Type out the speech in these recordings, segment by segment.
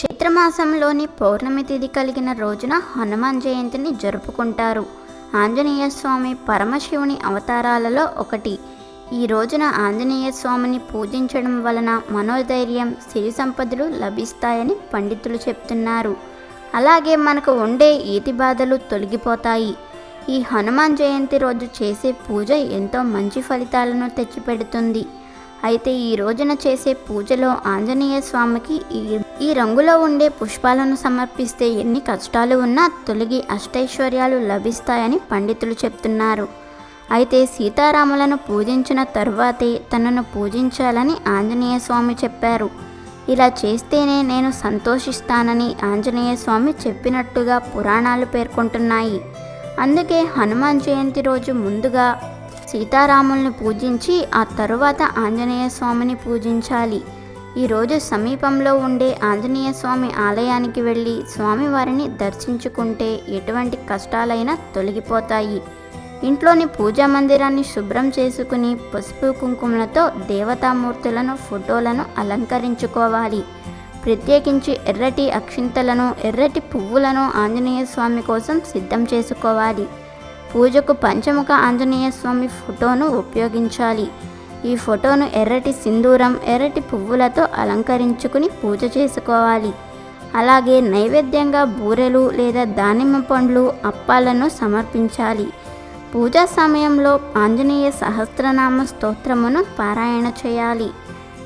చైత్రమాసంలోని పౌర్ణమి తిథి కలిగిన రోజున హనుమాన్ జయంతిని జరుపుకుంటారు. ఆంజనేయ స్వామి పరమశివుని అవతారాలలో ఒకటి. ఈ రోజున ఆంజనేయ స్వామిని పూజించడం వలన మనోధైర్యం సిరి సంపదలు లభిస్తాయని పండితులు చెప్తున్నారు. అలాగే మనకు ఉండే ఈతి బాధలు తొలగిపోతాయి. ఈ హనుమాన్ జయంతి రోజు చేసే పూజ ఎంతో మంచి ఫలితాలను తెచ్చిపెడుతుంది. అయితే ఈ రోజున చేసే పూజలో ఆంజనేయ స్వామికి ఈ ఈ రంగులో ఉండే పుష్పాలను సమర్పిస్తే ఎన్ని కష్టాలు ఉన్నా తొలగి అష్టైశ్వర్యాలు లభిస్తాయని పండితులు చెప్తున్నారు. అయితే సీతారాములను పూజించిన తరువాతే తనను పూజించాలని ఆంజనేయ స్వామి చెప్పారు. ఇలా చేస్తేనే నేను సంతోషిస్తానని ఆంజనేయ స్వామి చెప్పినట్టుగా పురాణాలు పేర్కొంటున్నాయి. అందుకే హనుమాన్ జయంతి రోజు ముందుగా సీతారాముల్ని పూజించి ఆ తరువాత ఆంజనేయ స్వామిని పూజించాలి. ఈరోజు సమీపంలో ఉండే ఆంజనేయ స్వామి ఆలయానికి వెళ్ళి స్వామివారిని దర్శించుకుంటే ఎటువంటి కష్టాలైనా తొలగిపోతాయి. ఇంట్లోని పూజా మందిరాన్ని శుభ్రం చేసుకుని పసుపు కుంకుమలతో దేవతామూర్తులను ఫోటోలను అలంకరించుకోవాలి. ప్రత్యేకించి ఎర్రటి అక్షింతలను ఎర్రటి పువ్వులను ఆంజనేయ స్వామి కోసం సిద్ధం చేసుకోవాలి. పూజకు పంచముఖ ఆంజనేయ స్వామి ఫోటోను ఉపయోగించాలి. ఈ ఫోటోను ఎర్రటి సింధూరం ఎర్రటి పువ్వులతో అలంకరించుకుని పూజ చేసుకోవాలి. అలాగే నైవేద్యంగా బూరెలు లేదా దానిమ్మ పండ్లు అప్పాలను సమర్పించాలి. పూజా సమయంలో ఆంజనేయ సహస్రనామ స్తోత్రమును పారాయణ చేయాలి.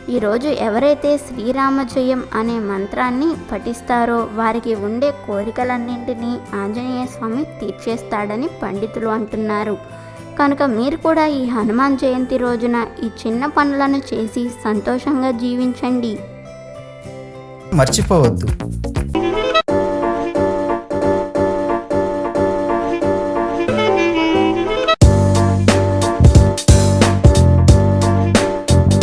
ఈరోజు ఎవరైతే శ్రీరామజయం అనే మంత్రాన్ని పఠిస్తారో వారికి ఉండే కోరికలన్నింటినీ ఆంజనేయ స్వామి తీర్చేస్తాడని పండితులు అంటున్నారు. కనుక మీరు కూడా ఈ హనుమాన్ జయంతి రోజున ఈ చిన్న పనులను చేసి సంతోషంగా జీవించండి. మర్చిపోవద్దు.